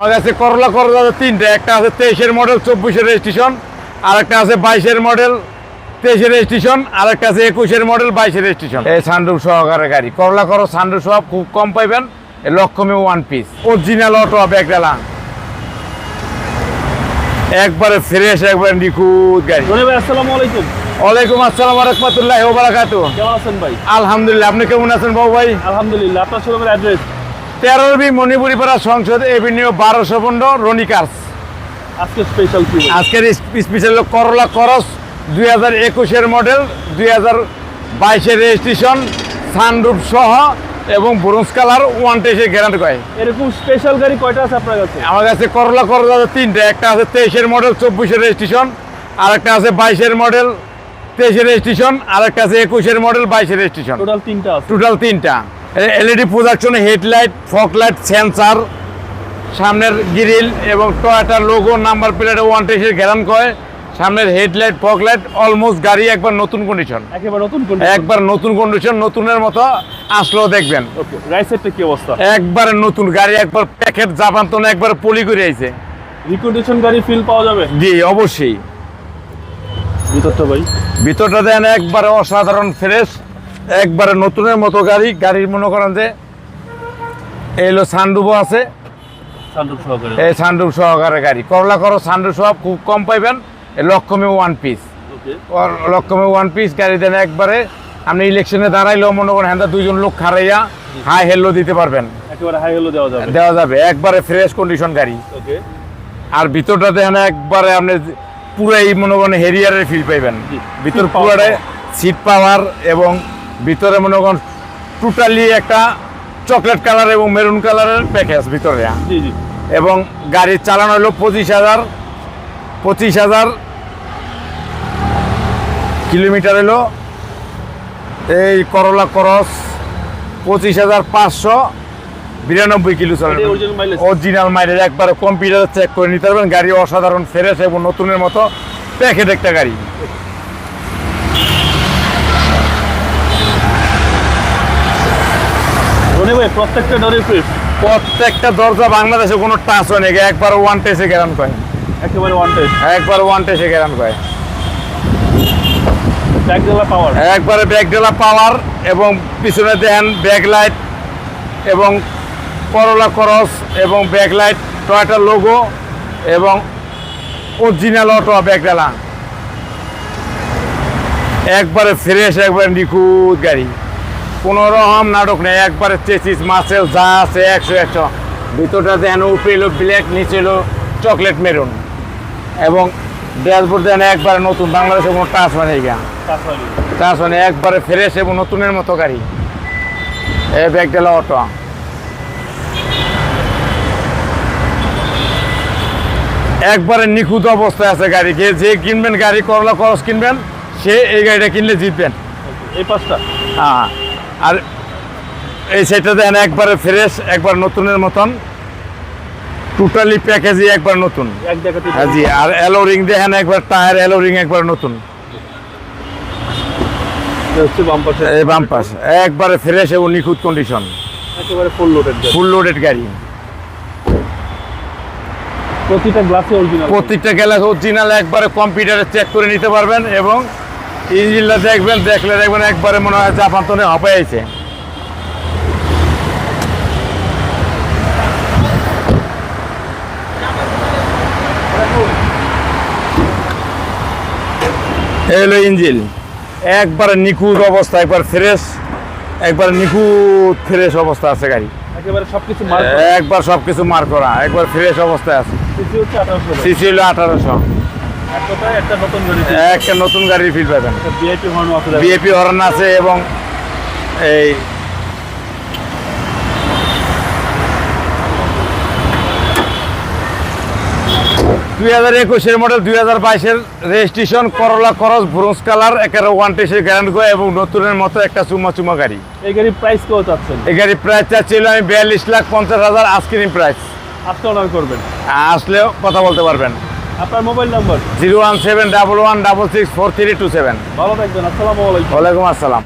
আমার কাছে করলা করলা আছে তিনটে। একটা আছে তেইশের মডেল চব্বিশের রেজিস্ট্রেশন আর একটা আছে বাইশের মডেল তেইশের রেজিস্ট্রেশন আর একটা আছে একুশের মডেল বাইশের রেজিস্ট্রেশন এই সানরুফ সহকারে গাড়ি। করলা করো সানরুফ সহ খুব কম পাইবেন। এই লক্ষ্মী ওয়ান পিস অরিজিনাল অটো ব্যাগডালা একবারে ফ্রেশ একবারে নিখুঁত গাড়ি। ভাই আসসালামু আলাইকুম। ওয়ালাইকুম আসসালাম রহমতুল্লাহ ওবরাকাতু কেমন আছেন ভাই? আলহামদুলিল্লাহ আপনি কেমন আছেন বাবু ভাই? আলহামদুলিল্লাহ আপনার শোরুমের অ্যাড্রেস তেরোর বি মণিপুরিপাড়া সংসদ এভিনিউ বারোশো পনেরো রনিকার্স। আজকে স্পেশাল কি? আজকের স্পেশাল করলা করস দুই হাজার একুশের মডেল দুই হাজার বাইশের রেজিস্ট্রেশন সানরুফ সহ এবং ব্রোঞ্জ কালার ওয়ান টেসের গ্যারান্টি কয়। এরকম স্পেশাল গাড়ি কয়টা আছে আপনার কাছে? আমার কাছে করলা করলা আছে তিনটে একটা আছে তেইশের মডেল চব্বিশের রেজিস্ট্রেশন আর একটা আছে বাইশের মডেল তেইশের রেজিস্ট্রেশন আর একটা আছে একুশের মডেল বাইশের রেজিস্ট্রেশন টোটাল তিনটা টোটাল তিনটা। এলইডি প্রোডাকশনে হেডলাইট ফক লাইট সেন্সার সামনের গ্রিল এবং টয়োটার লোগো নাম্বার প্লেটে ওয়ান টেসের গ্যারান কয় সামনের হেডলাইট ফক লাইট অলমোস্ট গাড়ি একবার নতুন কন্ডিশন একেবারে নতুন একবার নতুন কন্ডিশন নতুনের মতো আসলেও দেখবেন। রাইট সাইডটা কি অবস্থা? একবারে নতুন গাড়ি একবার প্যাকেট জাপান তো একবার পলি করে আইছে। রিকন্ডিশন গাড়ি ফিল পাওয়া যাবে? জি অবশ্যই। ভিতরটা ভাই। ভিতরটা দেন একবারে অসাধারণ ফ্রেশ একবারে নতুনের মতো গাড়ি গাড়ির মনে করেন যে এই হলো সানরুফও আছে। এই সানরুফ সহকারে গাড়ি। করলা করো সানরুফ সহ খুব কম পাইবেন লক্ষ্মী ওয়ান পিস লক্ষ্মী ওয়ান পিস গাড়ি দেন একবারে আপনি ইলেকশনে দাঁড়াইলেও মনে করেন হ্যাঁ দুইজন লোক খারাইয়া হাই হেল্লো দিতে পারবেন। হলো দেওয়া যাবে। একবারে ফ্রেশ কন্ডিশন গাড়ি। আর ভিতরটা দেখেন একবারে আপনি পুরাই মনে করেন হেরিয়ারের ফিল পাইবেন। ভিতর পুরাটাই সিট পাওয়ার এবং ভিতরে মনে করেন টোটালি একটা চকলেট কালার এবং মেরুন কালারের প্যাকেজ ভিতরে জি এবং গাড়ির চালানো হলো পঁচিশ হাজার পঁচিশ হাজার কিলোমিটার এলো এই করলা করস পঁচিশ হাজার পাঁচশো বিরানব্বই কিলো চালানো অরিজিনাল মাইলেজ একবার কম্পিউটার চেক করে নিতে পারবেন। গাড়ি অসাধারণ ফ্রেশ এবং নতুনের মতো। প্যাকেট একটা গাড়ি। ভাই প্রত্যেকটা ফিট প্রত্যেকটা দরজা বাংলাদেশে কোনো টাচ হয় নাকি একবার ওয়ান টেসে গ্যারান কয় একেবারে ওয়ান টেস্ট একবার ওয়ান টেসে গ্যারান কয় ব্যাক পাওয়ার একবারে ব্যাক ডেলা পাওয়ার এবং পিছনে দেন ব্যাক লাইট এবং করলা করস এবং ব্যাক লাইট টয়টা লোগো এবং অরিজিনাল অটো ব্যাক ডেলা একবারে ফ্রেশ একবারে নিখুঁত গাড়ি। কোনো রকম নাটক নেই একবারে চেচিস মাসেল যা আছে একশো একশো। ভিতরটা যেন উপরে এলো ব্ল্যাক নিচে এলো চকলেট মেরুন এবং ড্যাশবোর্ড যেন একবারে নতুন বাংলাদেশে কোনো টাচ মানে গা। তার মানে একবারে ফ্রেশ এবং নতুনের মতো গাড়ি। এ ব্যাগডেলা অটো একবারে নিখুঁত অবস্থায় আছে গাড়ি। কে যে কিনবেন গাড়ি করলা খরচ কিনবেন সে এই গাড়িটা কিনলে জিতবেন। এই পাঁচটা? হ্যাঁ। আর এই সেটা দেন একবারে ফ্রেশ একবার নতুনের মতন। টোটালি প্যাকেজই একবার নতুন। হ্যাঁ জি আর এলো রিং দেখেন একবার টায়ার এলো রিং একবার নতুন। হচ্ছে বাম পাশে। এই বাম একবারে ফ্রেশ এবং নিখুঁত কন্ডিশন একেবারে ফুল লোডেড ফুল লোডেড গাড়ি। প্রতিটা গ্লাসে অরিজিনাল প্রত্যেকটা গ্যালাস অরিজিনাল একবারে কম্পিউটারে চেক করে নিতে পারবেন এবং ইঞ্জিনটা দেখবেন দেখলে দেখবেন একবারে মনে হয় জাপান তো হপাইছে এই হলো ইঞ্জিন। একবারে নিখুঁত অবস্থা একবার ফ্রেশ একবার নিখুঁত ফ্রেশ অবস্থা আছে গাড়ি। একেবারে একবার সবকিছু মার করা একবার ফ্রেশ অবস্থায় আছে। সিসি হলো আঠারোশো। এক একটা নতুন গাড়ি একটা নতুন গাড়ির ফিল পাবেন। বিএপি হরন আছে এবং এই দুই হাজার একুশের মডেল দুই হাজার বাইশের registration Corolla Cross bronze colour একেবারে ওয়ান টেসের গ্যারান্ট করে এবং নতুনের মতো একটা চুমা চুমা গাড়ি। এই গাড়ির প্রাইস কেউ চাচ্ছেন? এই গাড়ির প্রাইস চাচ্ছিল আমি বিয়াল্লিশ লাখ পঞ্চাশ হাজার আজকের প্রাইস আজকে অর্ডার করবেন। আসলেও কথা বলতে পারবেন। আপনার mobile number? Zero one seven double one double six four three two seven. ভালো থাকবেন আসসালামু আলাইকুম। ওয়ালাইকুম আসসালাম।